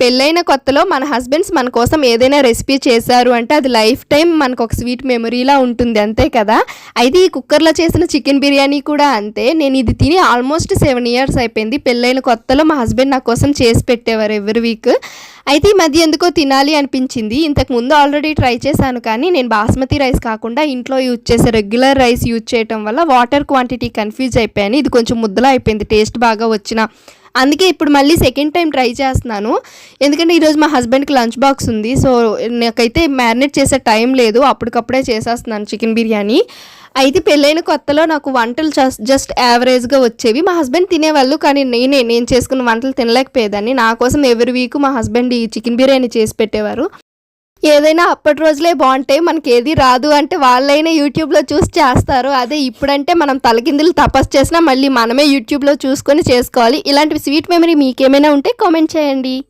పెళ్ళైన కొత్తలో మన హస్బెండ్స్ మన కోసం ఏదైనా రెసిపీ చేశారు అంటే అది లైఫ్ టైం మనకు ఒక స్వీట్ మెమరీలా ఉంటుంది అంతే కదా? అయితే ఈ కుక్కర్లో చేసిన చికెన్ బిర్యానీ కూడా అంతే. నేను ఇది తిని ఆల్మోస్ట్ సెవెన్ ఇయర్స్ అయిపోయింది. పెళ్ళైన కొత్తలో మా హస్బెండ్ నా కోసం చేసి పెట్టేవారు ఎవ్రీ వీక్. అయితే ఈ మధ్య ఎందుకో తినాలి అనిపించింది. ఇంతకు ముందు ఆల్రెడీ ట్రై చేశాను కానీ నేను బాస్మతి రైస్ కాకుండా ఇంట్లో యూజ్ చేసే రెగ్యులర్ రైస్ యూజ్ చేయటం వల్ల వాటర్ క్వాంటిటీ కన్ఫ్యూజ్ అయిపోయాను. ఇది కొంచెం ముద్దలా అయిపోయింది. టేస్ట్ బాగా వచ్చిన అందుకే ఇప్పుడు మళ్ళీ సెకండ్ టైం ట్రై చేస్తున్నాను. ఎందుకంటే ఈరోజు మా హస్బెండ్కి లంచ్ బాక్స్ ఉంది. సో నాకైతే మ్యారినేట్ చేసే టైం లేదు. అప్పటికప్పుడే చేసేస్తున్నాను చికెన్ బిర్యానీ. అయితే పెళ్ళైన కొత్తలో నాకు వంటలు జస్ట్ జస్ట్ యావరేజ్గా వచ్చేవి. మా హస్బెండ్ తినేవాళ్ళు కానీ నేనే నేను చేసుకున్న వంటలు తినలేకపోయేదాన్ని. నా కోసం ఎవరి వీక్ మా హస్బెండ్ ఈ చికెన్ బిర్యానీ చేసి పెట్టేవారు. ఏదైనా అప్పటి రోజులే బాగుంటాయి మనకి ఏది రాదు అంటే వాళ్ళైనా యూట్యూబ్లో చూసి చేస్తారు. అదే ఇప్పుడంటే మనం తలకిందులు తపస్సు చేసినా మళ్ళీ మనమే యూట్యూబ్లో చూసుకొని చేసుకోవాలి. ఇలాంటి స్వీట్ మెమరీ మీకేమైనా ఉంటే కామెంట్ చేయండి.